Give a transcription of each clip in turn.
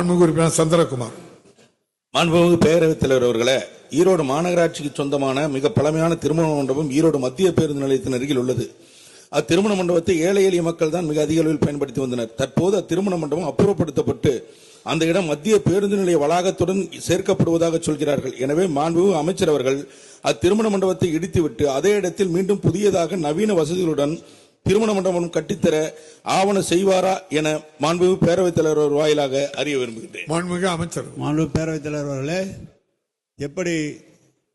மாண்புமிகு உறுப்பினர் சந்திரகுமார். மாண்புமிகு பேரவைத் தலைவர் அவர்களே ஈரோடு மாநகராட்சிக்கு சொந்தமான மிக பழமையான திருமண மண்டபம் ஈரோடு மத்திய பேருந்து நிலையத்தின் அருகில் உள்ளது. அத்திருமண மண்டபத்தை ஏழை எளிய மக்கள் தான் மிக அதிக அளவில் பயன்படுத்தி வந்தனர். தற்போது அத்திருமண மண்டபம் அப்புறப்படுத்தப்பட்டு அந்த இடம் மத்திய பேருந்து நிலைய வளாகத்துடன் சேர்க்கப்படுவதாக சொல்கிறார்கள். எனவே மாண்புமிகு அமைச்சர் அவர்கள் அத்திருமண மண்டபத்தை இடித்துவிட்டு அதே இடத்தில் மீண்டும் புதியதாக நவீன வசதிகளுடன் திருமண மண்டபம் கட்டித்தர ஆவண செய்வாரா என மாண்புமிகு பேரவைத் தலைவர் வாயிலாக அறிய விரும்புகின்றேன். மாண்புமிகு அமைச்சர். மாண்பு பேரவைத் தலைவர் அவர்களே எப்படி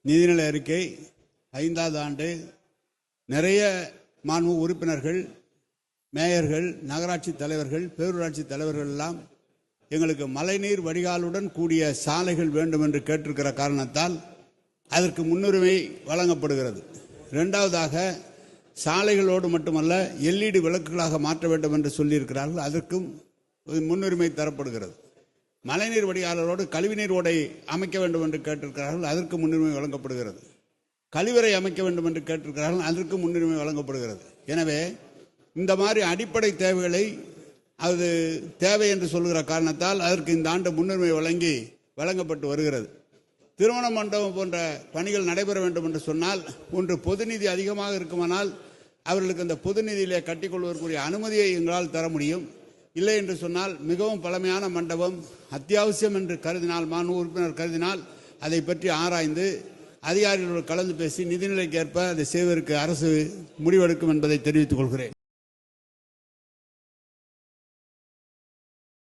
நிதிநிலை அறிக்கை ஐந்தாவது ஆண்டு நிறைய மாண்பு உறுப்பினர்கள் மேயர்கள் நகராட்சி தலைவர்கள் பேரூராட்சி தலைவர்கள் எல்லாம் எங்களுக்கு மழைநீர் வடிகாலுடன் கூடிய சாலைகள் வேண்டும் என்று கேட்டிருக்கிற காரணத்தால் அதற்கு முன்னுரிமை வழங்கப்படுகிறது. இரண்டாவதாக சாலைகளோடு மட்டுமல்ல எல்இடி விளக்குகளாக மாற்ற வேண்டும் என்று சொல்லியிருக்கிறார்கள். அதற்கும் முன்னுரிமை தரப்படுகிறது. மழைநீர் வடிகாலரோடு கழிவுநீர் ஓடை அமைக்க வேண்டும் என்று கேட்டிருக்கிறார்கள். அதற்கு முன்னுரிமை வழங்கப்படுகிறது. கழிவறை அமைக்க வேண்டும் என்று கேட்டிருக்கிறார்கள். அதற்கு முன்னுரிமை வழங்கப்படுகிறது. எனவே இந்த மாதிரி அடிப்படை தேவைகளை அது தேவை என்று சொல்கிற காரணத்தால் அதற்கு இந்த ஆண்டு முன்னுரிமை வழங்கி வழங்கப்பட்டு வருகிறது. திருமண மண்டபம் போன்ற பணிகள் நடைபெற வேண்டும் என்று சொன்னால் ஒன்று பொது நிதி அதிகமாக இருக்குமானால் அவர்களுக்கு அந்த பொது நிதியிலே கட்டிக்கொள்வதற்குரிய அனுமதியை எங்களால் தர முடியும். இல்லை என்று சொன்னால் மிகவும் பழமையான மண்டபம் அத்தியாவசியம் என்று கருதினால் மாண்பு உறுப்பினர் கருதினால் அதை பற்றி ஆராய்ந்து அதிகாரிகளோடு கலந்து பேசி நிதிநிலைக்கு ஏற்ப அதை செய்வதற்கு அரசு முடிவெடுக்கும் என்பதை தெரிவித்துக் கொள்கிறேன்.